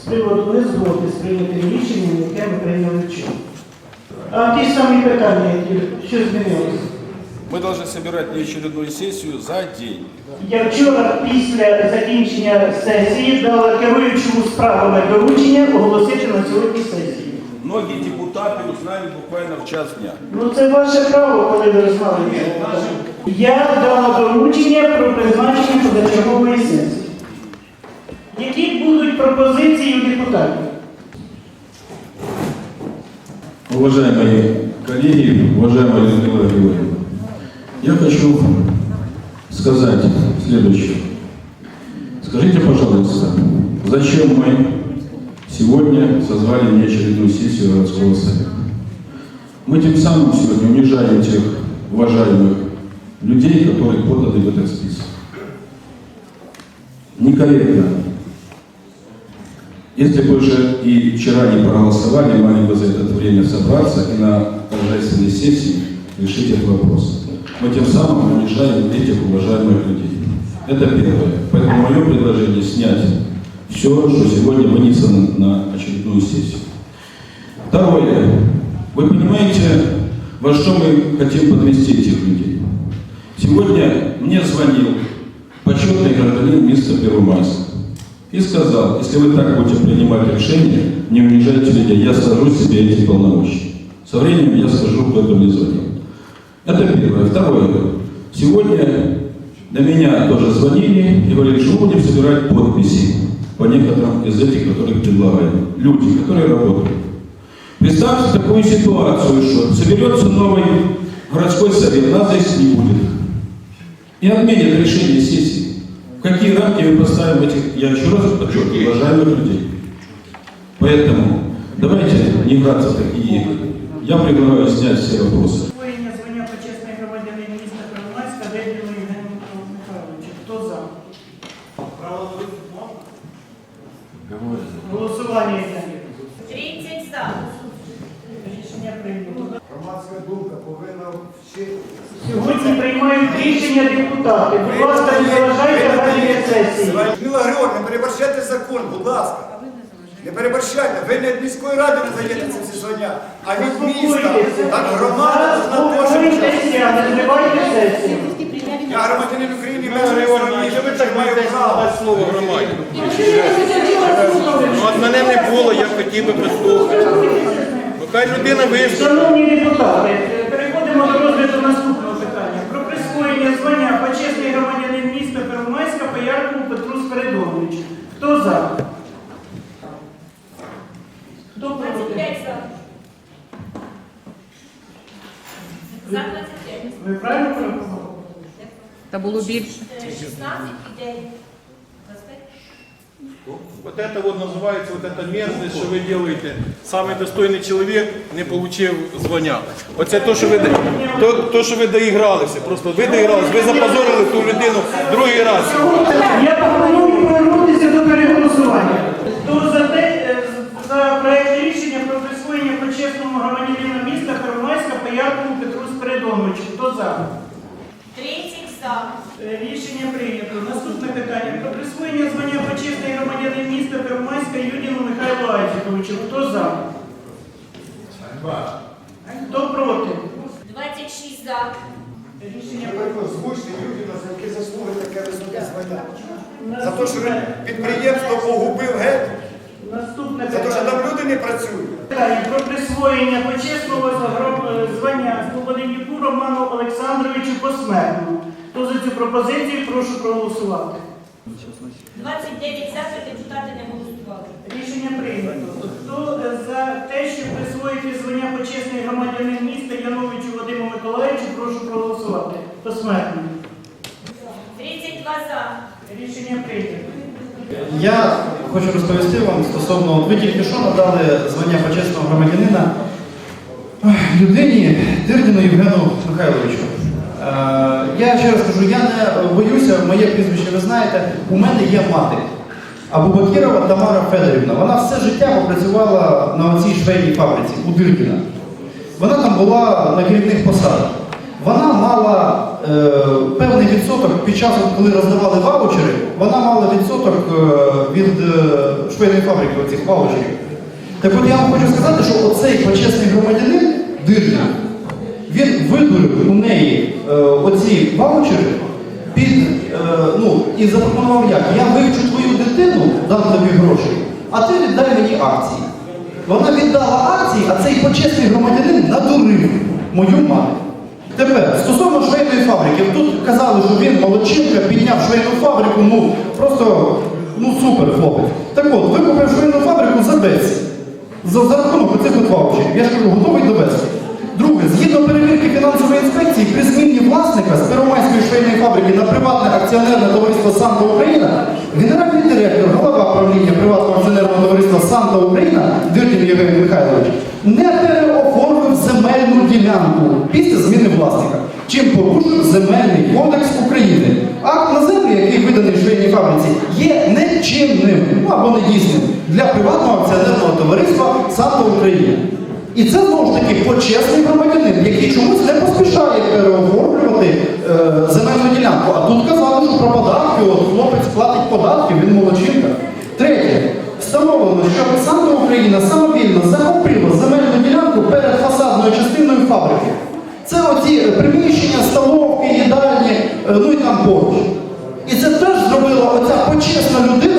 з приводу незгоди з прийнятим рішенням, яке ми прийняли вчора. А ті самі питання, які що змінилося? Мы должны собирать неочередную сессию за день. Я вчора після закінчення сесії дала керуючому справами доручення оголосити на сьогодні сесію. Многие депутаты узнали буквально в час дня. Ну це ваше право, коли ви знали. Я дала доручення про призначення позачергової сесії. Які будуть пропозиції у депутатів? Уважаемые коллеги, уважаемая Людмила Григорьевна, я хочу сказать следующее. Скажите, пожалуйста, зачем мы сегодня созвали неочередную сессию городского совета? Мы тем самым сегодня унижаем тех уважаемых людей, которые поданы в этот список. Некорректно. если бы же и вчера не проголосовали, могли бы за это время собраться и на торжественной сессии решить этот вопрос. Мы тем самым унижаем этих уважаемых людей. Это первое. Поэтому мое предложение снять все, что сегодня вынесено на очередную сессию. Второе. Вы понимаете, во что мы хотим подвести этих людей? Сегодня мне звонил почетный гражданин места Первомайска и сказал, если вы так будете принимать решения, не унижайте людей, я сажу себе эти полномочия. Со временем я скажу, кто это мне звонил. Это первое. Второе. Сегодня до меня тоже звонили и говорили, что будем собирать подписи по некоторым из этих, которых предлагаем. Люди, которые работают. Представьте такую ситуацию, что соберется новый городской совет, нас здесь не будет. И отменят решение сессии. В какие рамки мы поставим этих, я еще раз подчеркиваю, уважаемых людей. Поэтому давайте не играться в такие игры. Я предлагаю снять все вопросы. Присвоєння звання почесний громадянин міста Первомайська Дебілу Євгену Михайловичу. Хто за? Голосування йде. 30 за. Рішення прийнято. Громадська думка повинна вчити. Сьогодні приймають рішення депутати. Будь ласка, не заважайте закон, будь ласка. Не переборщайте. Ви не від міської ради не даєте ці всі звання, а від міста. Так громада должна теж. Я громадянин України, мешканець Григорівна, ви так маєте право. слово громаді. Ну, от мене не було, я хотів би послухати. Бо хай людина вийшла. Шановні депутати, переходимо до розгляду наступного питання. Про присвоєння звання почесний громадянин міста Первомайська Пояркову Петру Спиридоновичу. Хто за? Хто проти? 25 за. За 25. Ви правильно порахували? Та було більше. Е, 16 і 9. 25. Вот это вот называется вот эта мерзость, що ви делаете. Самый достойний чоловік не получив звання. Оце то, що ви то, то, що ви доігралися. Просто ви доігралися, ви запозорили ту людину другий раз. Я пропоную повернутися до переголосування. Хто за те, е, за проект рішення про присвоєння почесному громадянину міста Первомайська Пояркову Петру Спиридоновичу? Хто за? 30 за. Е, Рішення прийнято. Наступне питання. Про присвоєння звання почесний громадянин міста Первомайська Юдіну Михайлу Айзіковичу. Хто за? Хто проти? 26 за. Рішення кажу, Звучте людину, за які заслуги таке високе звання. За те, що він підприємство погубив геть, Наступне за те, що питання. там люди не працюють. Питання про присвоєння почесного звання Слободенюку Роману Олександровичу посмертно. Хто за цю пропозицію, прошу проголосувати. 29 за, депутати не голосували. Рішення прийнято. Хто е, за те, щоб присвоїти звання почесний громадянин міста Яновичу Вадиму Миколаївичу, прошу проголосувати. Посмертно. 32 за. Рішення прийнято. Я хочу розповісти вам стосовно, ви тільки що надали звання почесного громадянина людині Дирдіну Євгену Михайловичу. Е, я ще раз кажу, я не боюся, моє прізвище ви знаєте, у мене є мати. Абубакірова Тамара Федорівна. Вона все життя попрацювала на цій швейній фабриці у Дирдіна. Вона там була на керівних посадах. Вона мала е, під час, коли роздавали ваучери, вона мала відсоток е, від е, швейної фабрики оцих ваучерів. Так от я вам хочу сказати, що оцей почесний громадянин Дирня, він видурив у неї е, оці ваучери під, ну, і запропонував як, я вивчу твою дитину, дам тобі гроші, а ти віддай мені акції. Вона віддала акції, а цей почесний громадянин надурив мою маму. Тепер, стосовно швейної фабрики, тут казали, що він молодчинка, підняв швейну фабрику, ну просто ну супер хлопець. Так от, викупив швейну фабрику за 10. За, за рахунок оцих от. Я ж кажу, готовий довести. Друге, згідно перевірки фінансової інспекції, при зміні власника з Первомайської швейної фабрики на приватне акціонерне товариство Санта Україна, генеральний директор, голова правління приватного акціонерного товариства Санта Україна Дирдін Євгеній Михайлович не після зміни власника, чим порушив земельний кодекс України. Акт на землю, який виданий швейній фабриці, є нечинним ну, або недійсним для приватного акціонерного товариства Санта Україна. І це знову ж таки почесний громадянин, який чомусь не поспішає переоформлювати е, земельну ділянку. А тут казали, що про податки, от хлопець платить податки, він молодчинка. Третє. Встановлено, що Санта Україна самовільно захопила фабрики. Це оці е, приміщення, столовки, їдальні, е, ну і там поруч. І це теж зробила оця почесна людина,